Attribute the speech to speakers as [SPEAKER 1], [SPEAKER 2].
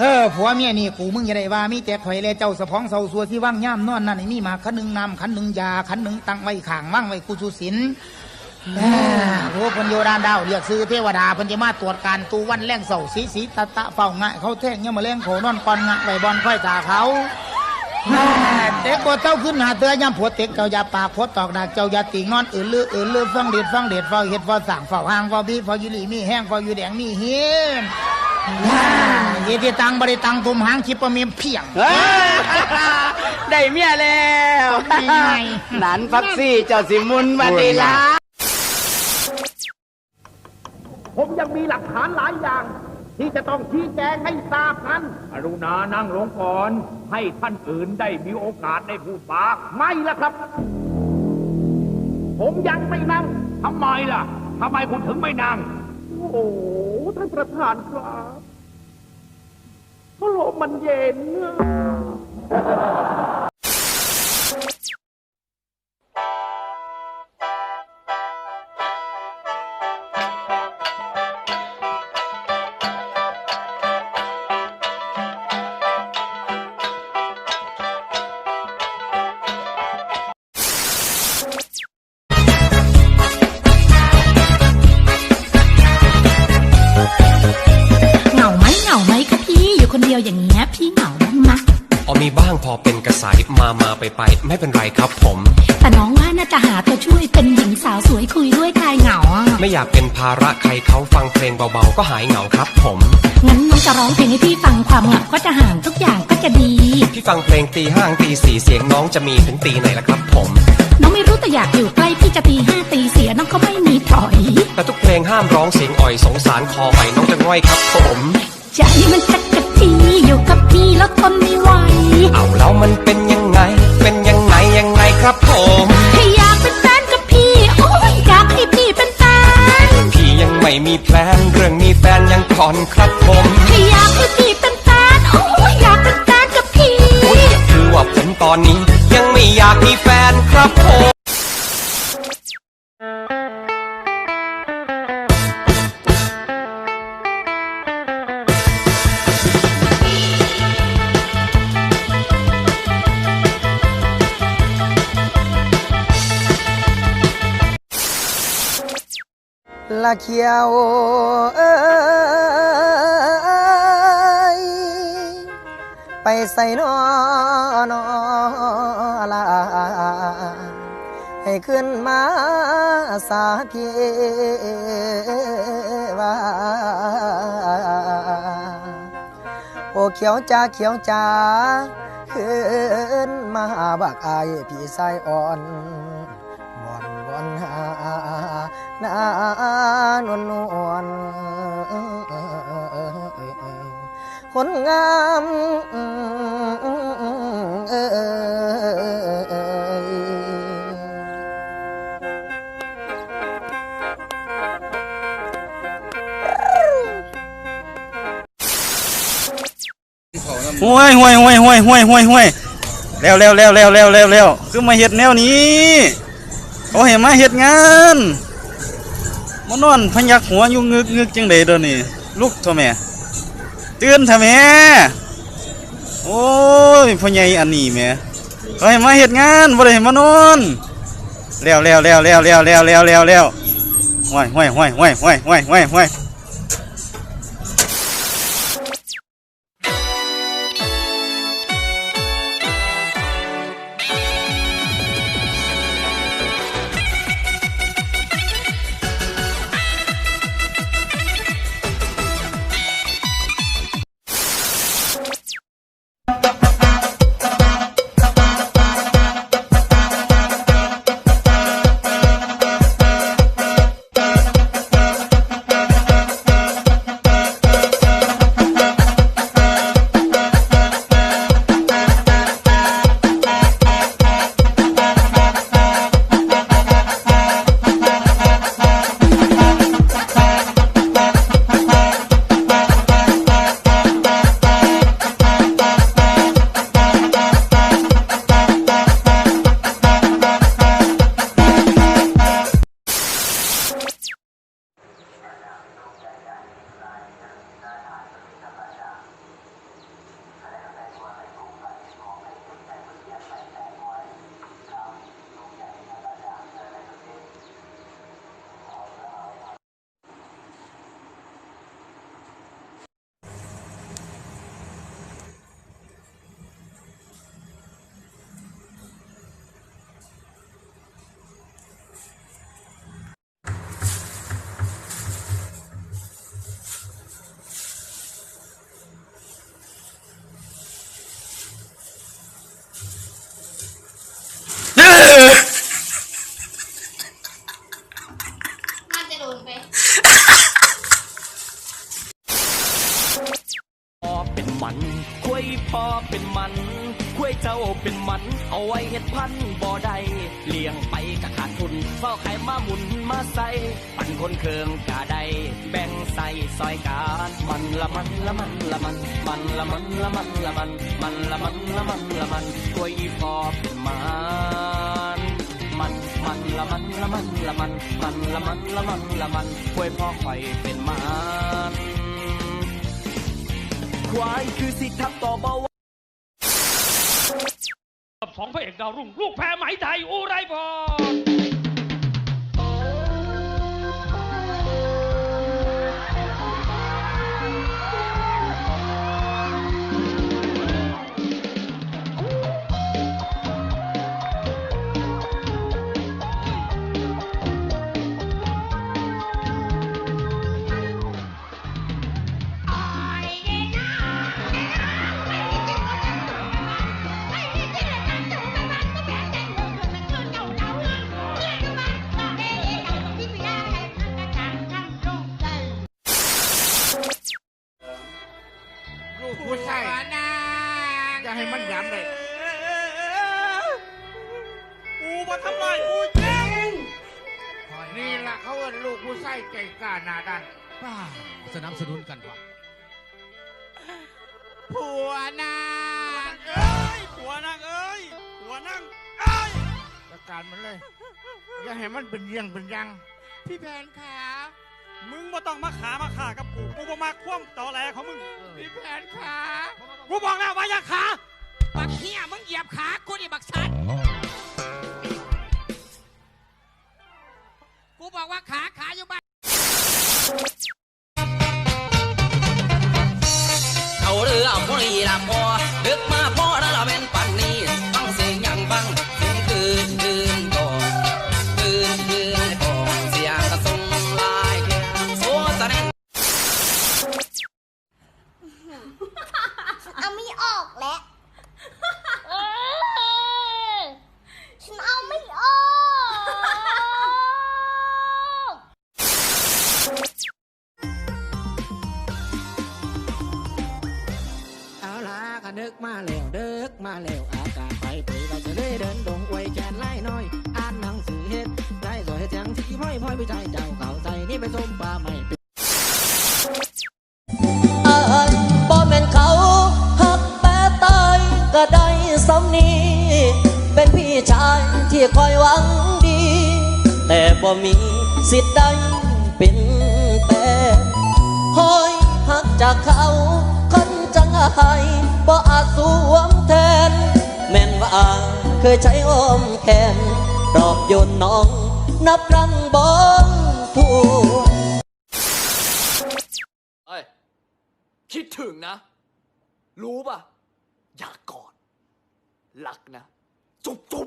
[SPEAKER 1] เออผัวเมียนี่กูมึงอย่าได้ว่ามีแต่ข่อยและเจ้าสะพ้องเสาสัวที่ว่างย่ามนอนนั่นให้มีหมาขันหนึ่งน้ำขันหนึ่งยาขันหนึ่งตั้งไว้ข้างว่างไว้กูสุสินแม่โอ้พันโยดานดาวเรียกซื้อเทวดาเพันจะมาตรวจการตูวันแรงเสาสีสีตะตะเฝ้าง่ะเขาแท่งเนี่ยมาแรงโขนอนก่อนงะไว้บอลค่อยตาเขาแม่เด็กบ่เต้าขึ้นหาเตือย่ำผัวเต็กเจ้าอยาปากผัวตอกดากเจ้าอยาติงอนอื่นลืออื่นลือฟังเด็ดฟังเด็ดฟังเห็ดฟังสั่งเฝ้าห้างเฝ้าบีเฝ้ายุลีมีแห้งเฝ้าอยู่แดงมีเฮียน เยติตังบริตังตุมหางคิปะเมียมเพียง
[SPEAKER 2] เอ้ยได้เมียแล้ว
[SPEAKER 1] ได้ไง
[SPEAKER 2] หนานพักซี่เจ้าสิมุนมาดีละ
[SPEAKER 3] ผมยังมีหลักฐานหลายอย่าง ที่จะต้องชี้แจงให้ทราบนั้น
[SPEAKER 4] อรุณานั่งลงก่อน ให้ท่านอื่นได้มีโอกาสได้พูดปาก
[SPEAKER 3] ไม่ละครับ ผมยังไม่นั่ง
[SPEAKER 4] ทำไมล่ะทำไมคุณถึงไม่นั่ง
[SPEAKER 3] โอ้โหท่านประธานครับ เพราะลมมันเย็น
[SPEAKER 5] พอเป็
[SPEAKER 6] นกระสายมามาไปไปไม่เป็นไรครับผม
[SPEAKER 5] แต่น้องว่าน่าจะหาตัวช่วยเป็นหญิงสาวสวยคุยด้วยคลายเหงาอะ
[SPEAKER 6] ไม่อยากเป็นภาระใครเขาฟังเพลงเบาๆ ก็หายเหงาครับผม
[SPEAKER 5] งั้นน้องจะร้องเพลงให้พี่ฟังความเหงาก็จะห่างทุกอย่างก็จะดี
[SPEAKER 6] พี่ฟังเพลงตีห้างตีสี่เสียงน้องจะมีถึงตีไหนล่ะครับผม
[SPEAKER 5] น้องไม่รู้แต่อยากอยู่ใกล้พี่จะตีห้าตีเสียน้องก็ไม่มีถอย
[SPEAKER 6] แต่ทุกเพลงห้ามร้องเสียงอ่อยสงสารคอไปน้องจะง่อยครับผมา
[SPEAKER 5] กให้พี่เป็นแฟนโอ้ยอยากเป็นแฟนกับพี่
[SPEAKER 6] คือว่าผมตอนนี้ยังไม่อยากมีแฟนครับผม
[SPEAKER 2] ละเขียวเอ้ ใส่นอนอลาให้ขึ้นมาสาพีว่าโอเขียวจ้าเขียวจ้าขึ้นมาบักอายพี่สายอ่อนบอนบอนหานานวลนวล คนงามเอ้ย
[SPEAKER 7] ห่วยห่วยห่วยห่วยห่วยห่วยห่วยเร็วเร็วเร็วเร็วเร็วเร็วเร็วคือมาเฮ็ดแนวนี้เขาเห็นมาเฮ็ดงานมานอนพยักหัวอยู่งึกงึกจังไดเดี๋ยวนี้ลุกเถอะแม่ ตื่นเถอะแม่โอ้ยพ่อใหญ่อันนี้แม่เขาให้มาเหตุงานบ่ได้ให้มานอนแล้วแล้วแล้วแล้วแล้วแล้วแล้วแล้วแล้วห้วยห้วยห้วยห้วยห้วยห้วยห้วย พอเป็นมันคุย
[SPEAKER 8] พอเป็นมันคุยเจ้าเป็นมัน เอาไว้เห็ดพันบ่อใดเลี้ยงไปก็ขาดทุนเฝ้าไข่มาหมุนมาใส่ปันคนเคืองกะใดแบ่งใส่ซอยกาดมันละมันละมันละมัน มันละมันละมันละมัน มันละมันละมันละมันคุยพอเป็นมัน ละมันละมันละมันมันละมันละมันละมันควยพ่อข่อยเป็นมันควายคือสิทับต่อเบา
[SPEAKER 3] กับสองพระเอกดาวรุ่งลูกแพรไหมไทยอุไรพร
[SPEAKER 9] กูมา
[SPEAKER 7] ทำไรกูเจ๊ง
[SPEAKER 9] นี่ล่ะเขาว่าลูกผู้ชายใจกล้าหนาดัน
[SPEAKER 10] ป้าสนับสนุนกันวะ
[SPEAKER 9] ผัวนาง
[SPEAKER 7] เอ้ยหัวนางเอ้ยหัวนั่งเอ้ย
[SPEAKER 9] ประกาศมันเลย อย่าให้มันเป็นเยี่ยงเป็นยัง
[SPEAKER 10] พี่แผนขา
[SPEAKER 7] มึงมาต้องมาขามาขากับกูกูบ่มาคว่ำต่อแหลของมึง
[SPEAKER 9] พี่แผนขา
[SPEAKER 7] กูบอกแล้วว่าอย่าขา
[SPEAKER 10] บักเฮียมึงเหยียบขากูดิบักสัน บอกว่าขาขาอยู่บ้าน
[SPEAKER 8] ละก็นึก
[SPEAKER 11] มา
[SPEAKER 10] แล้วเดึกมาแล้วอากาศไปปุ๋ยเราจะได้เดินดงอวยแขนไล่น้อย อ่านหนังสือเฮ็ดได้สวยเฮ็ดจังที่พ่อยพ่อยวิจัยเจ้าเขาใจนี่ไปส้มปลาไม่เป็น
[SPEAKER 12] อันบ่แม่นเขาหักแปตายก็ได้สำนีเป็นพี่ชายที่คอยหวังดี แต่บ่มีสิทธิ์ใดเป็นแต่หอยหักจากเขา จังไห้บ่อาจสวมแทน แม่นว่าเคยใช้อ้อมแขนปลอบโยนน้อง นับครั้งบ่ถูก
[SPEAKER 8] เอ้ยคิดถึงนะ รู้ป่ะ อยากกอดรักนะ จุ๊บจุ๊บ